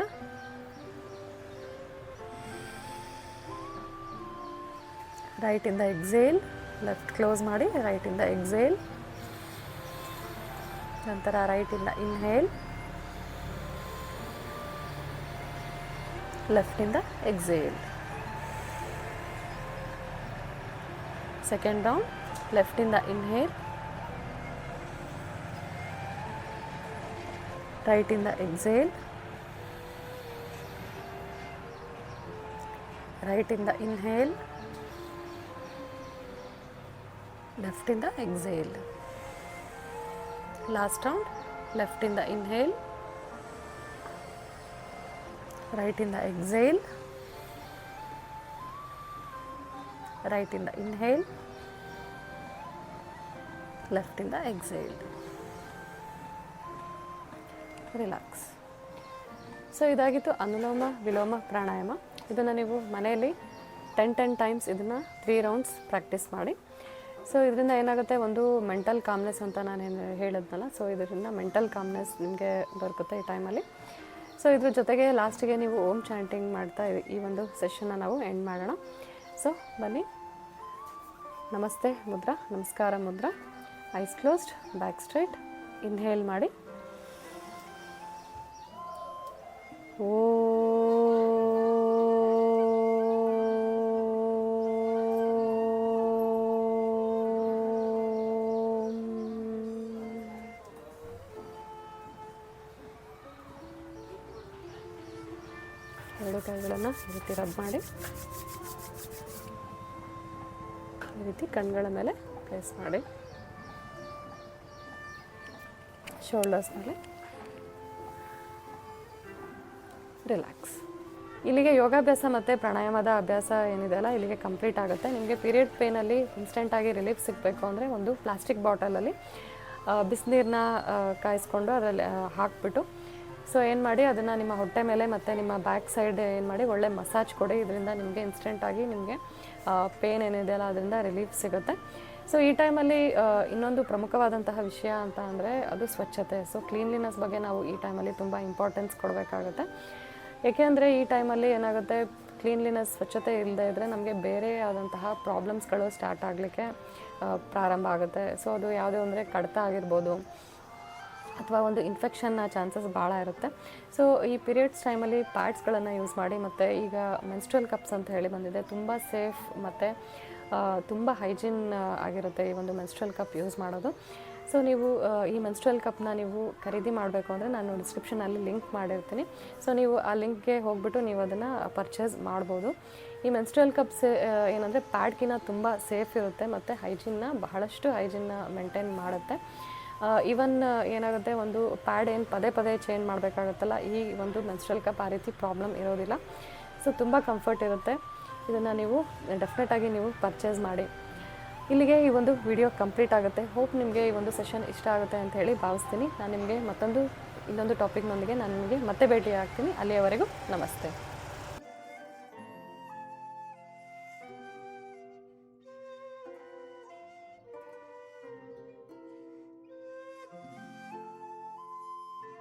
S1: ರೈಟಿಂದ ಎಕ್ಸೇಲ್ ಲೆಫ್ಟ್ ಕ್ಲೋಸ್ ಮಾಡಿ ರೈಟಿಂದ ಎಕ್ಸೇಲ್ ನಂತರ ರೈಟಿಂದ ಇನ್ಹೇಲ್ ಲೆಫ್ಟಿಂದ ಎಕ್ಸೇಲ್ ಸೆಕೆಂಡ್ ರೌಂಡ್ ಲೆಫ್ಟಿಂದ ಇನ್ಹೇಲ್ ರೈಟಿಂದ ಎಕ್ಸೇಲ್ ರೈಟಿಂದ ಇನ್ಹೇಲ್ ಲೆಫ್ಟಿಂದ ಎಕ್ಸೇಲ್. ಲಾಸ್ಟ್ ರೌಂಡ್, ಲೆಫ್ಟಿಂದ ಇನ್ಹೇಲ್, ರೈಟಿಂದ ಎಕ್ಸೇಲ್, ರೈಟಿಂದ ಇನ್ಹೇಲ್, ಲೆಫ್ಟಿಂದ ಎಕ್ಸೇಲ್. ರಿಲ್ಯಾಕ್ಸ್. ಸೊ ಇದಾಗಿತ್ತು ಅನುಲೋಮ ವಿಲೋಮ ಪ್ರಾಣಾಯಾಮ. ಇದನ್ನು ನೀವು ಮನೆಯಲ್ಲಿ ಟೆನ್ ಟೆನ್ ಟೈಮ್ಸ್ ಇದನ್ನು ತ್ರೀ ರೌಂಡ್ಸ್ ಪ್ರಾಕ್ಟೀಸ್ ಮಾಡಿ ಸೊ ಇದರಿಂದ ಏನಾಗುತ್ತೆ? ಒಂದು ಮೆಂಟಲ್ ಕಾಮ್ನೆಸ್ ಅಂತ ನಾನು ಹೇಳಿದ್ನಲ್ಲ. ಸೊ ಇದರಿಂದ ಮೆಂಟಲ್ ಕಾಮ್ನೆಸ್ ನಿಮಗೆ ದೊರಕುತ್ತೆ ಈ ಟೈಮಲ್ಲಿ ಸೊ ಇದ್ರ ಜೊತೆಗೆ ಲಾಸ್ಟಿಗೆ ನೀವು ಓಮ್ ಚಾಂಟಿಂಗ್ ಮಾಡ್ತಾ ಈ ಒಂದು ಸೆಷನ್ನ ನಾವು ಎಂಡ್ ಮಾಡೋಣ. ಸೊ ಬನ್ನಿ. Namaste mudra. Namaskara mudra. Eyes closed back straight inhale ಮಾಡಿ. ಓಂ. ಎರಡು ಕೈಗಳನ್ನು ಈ ರೀತಿ ರಬ್ ಮಾಡಿ ಈ ರೀತಿ ಕಣ್ಗಳ ಮೇಲೆ ಪ್ಲೇಸ್ ಮಾಡಿ. ಶೋಲ್ಡರ್ಸ್ ಮೇಲೆ. ರಿಲ್ಯಾಕ್ಸ್ ಇಲ್ಲಿಗೆ ಯೋಗಾಭ್ಯಾಸ ಮತ್ತು ಪ್ರಾಣಾಯಾಮದ ಅಭ್ಯಾಸ ಏನಿದೆ ಅಲ್ಲ, ಇಲ್ಲಿಗೆ ಕಂಪ್ಲೀಟ್ ಆಗುತ್ತೆ. ನಿಮಗೆ ಪೀರಿಯಡ್ ಪೇನಲ್ಲಿ ಇನ್ಸ್ಟೆಂಟಾಗಿ ರಿಲೀಫ್ ಸಿಗಬೇಕು ಅಂದರೆ ಒಂದು ಪ್ಲಾಸ್ಟಿಕ್ ಬಾಟಲಲ್ಲಿ ಬಿಸಿನೀರನ್ನ ಕಾಯಿಸ್ಕೊಂಡು ಅದರಲ್ಲಿ ಹಾಕ್ಬಿಟ್ಟು ಸೊ ಏನು ಮಾಡಿ, ಅದನ್ನು ನಿಮ್ಮ ಹೊಟ್ಟೆ ಮೇಲೆ ಮತ್ತು ನಿಮ್ಮ ಬ್ಯಾಕ್ ಸೈಡ್ ಏನು ಮಾಡಿ, ಒಳ್ಳೆ ಮಸಾಜ್ ಕೊಡಿ. ಇದರಿಂದ ನಿಮಗೆ ಇನ್ಸ್ಟೆಂಟಾಗಿ ನಿಮಗೆ ಪೇನ್ ಏನಿದೆ ಅಲ್ಲ ಅದರಿಂದ ರಿಲೀಫ್ ಸಿಗುತ್ತೆ. ಸೊ ಈ ಟೈಮಲ್ಲಿ ಇನ್ನೊಂದು ಪ್ರಮುಖವಾದಂತಹ ವಿಷಯ ಅಂತ ಅಂದರೆ ಅದು ಸ್ವಚ್ಛತೆ. ಸೊ ಕ್ಲೀನ್ಲಿನೆಸ್ ಬಗ್ಗೆ ನಾವು ಈ ಟೈಮಲ್ಲಿ ತುಂಬ ಇಂಪಾರ್ಟೆನ್ಸ್ ಕೊಡಬೇಕಾಗುತ್ತೆ. ಏಕೆಂದರೆ ಈ ಟೈಮಲ್ಲಿ ಏನಾಗುತ್ತೆ ಕ್ಲೀನ್ಲಿನೆಸ್ ಸ್ವಚ್ಛತೆ ಇಲ್ಲದೇ ಇದ್ದರೆ ನಮಗೆ ಬೇರೆ ಆದಂತಹ ಪ್ರಾಬ್ಲಮ್ಸ್ಗಳು ಸ್ಟಾರ್ಟ್ ಆಗಲಿಕ್ಕೆ ಪ್ರಾರಂಭ ಆಗುತ್ತೆ. ಸೊ ಅದು ಯಾವುದೇ ಅಂದರೆ ಕಡಿತ ಆಗಿರ್ಬೋದು. ಅಥವಾ ಒಂದು ಇನ್ಫೆಕ್ಷನ್ನ ಚಾನ್ಸಸ್ ಭಾಳ ಇರುತ್ತೆ. ಸೊ ಈ ಪೀರಿಯಡ್ಸ್ ಟೈಮಲ್ಲಿ ಪ್ಯಾಡ್ಸ್ಗಳನ್ನು ಯೂಸ್ ಮಾಡಿ ಮತ್ತು ಈಗ ಮೆನ್ಸ್ಟ್ರಲ್ ಕಪ್ಸ್ ಅಂತ ಹೇಳಿ ಬಂದಿದೆ. ತುಂಬ ಸೇಫ್ ಮತ್ತು ತುಂಬ ಹೈಜೀನ್ ಆಗಿರುತ್ತೆ ಈ ಒಂದು ಮೆನ್ಸ್ಟ್ರಲ್ ಕಪ್ ಯೂಸ್ ಮಾಡೋದು. ಸೊ ನೀವು ಈ ಮೆನ್ಸ್ಟ್ರಲ್ ಕಪ್ನ ನೀವು ಖರೀದಿ ಮಾಡಬೇಕು ಅಂದರೆ ನಾನು ಡಿಸ್ಕ್ರಿಪ್ಷನಲ್ಲಿ ಲಿಂಕ್ ಮಾಡಿರ್ತೀನಿ. ಸೊ ನೀವು ಆ ಲಿಂಕ್ಗೆ ಹೋಗ್ಬಿಟ್ಟು ನೀವು ಅದನ್ನು ಪರ್ಚೇಸ್ ಮಾಡ್ಬೋದು. ಈ ಮೆನ್ಸ್ಟ್ರಲ್ ಕಪ್ಸ್ ಏನಂದರೆ ಪ್ಯಾಡ್ಕಿನ ತುಂಬ ಸೇಫ್ ಇರುತ್ತೆ ಮತ್ತು ಹೈಜೀನ್ನ ಬಹಳಷ್ಟು ಹೈಜೀನ್ನ ಮೇಂಟೈನ್ ಮಾಡುತ್ತೆ. ಈವನ್ ಏನಾಗುತ್ತೆ, ಒಂದು ಪ್ಯಾಡ್ ಏನು ಪದೇ ಪದೇ ಚೇಂಜ್ ಮಾಡಬೇಕಾಗುತ್ತಲ್ಲ, ಈ ಒಂದು ಮೆನ್ಸ್ಟ್ರಲ್ ಕಪ್ ಆ ರೀತಿ ಪ್ರಾಬ್ಲಮ್ ಇರೋದಿಲ್ಲ. ಸೊ ತುಂಬ ಕಂಫರ್ಟ್ ಇರುತ್ತೆ. ಇದನ್ನು ನೀವು ಡೆಫಿನೆಟಾಗಿ ನೀವು ಪರ್ಚೇಸ್ ಮಾಡಿ. ಇಲ್ಲಿಗೆ ಈ ಒಂದು ವಿಡಿಯೋ ಕಂಪ್ಲೀಟ್ ಆಗುತ್ತೆ. ಹೋಪ್ ನಿಮಗೆ ಈ ಒಂದು ಸೆಷನ್ ಇಷ್ಟ ಆಗುತ್ತೆ ಅಂತ ಹೇಳಿ ಭಾವಿಸ್ತೀನಿ. ನಾನು ನಿಮಗೆ ಮತ್ತೊಂದು, ಇನ್ನೊಂದು ಟಾಪಿಕ್ನೊಂದಿಗೆ ನಾನು ನಿಮಗೆ ಮತ್ತೆ ಭೇಟಿ ಆಗ್ತೀನಿ ಅಲ್ಲಿಯವರೆಗೂ ನಮಸ್ತೆ.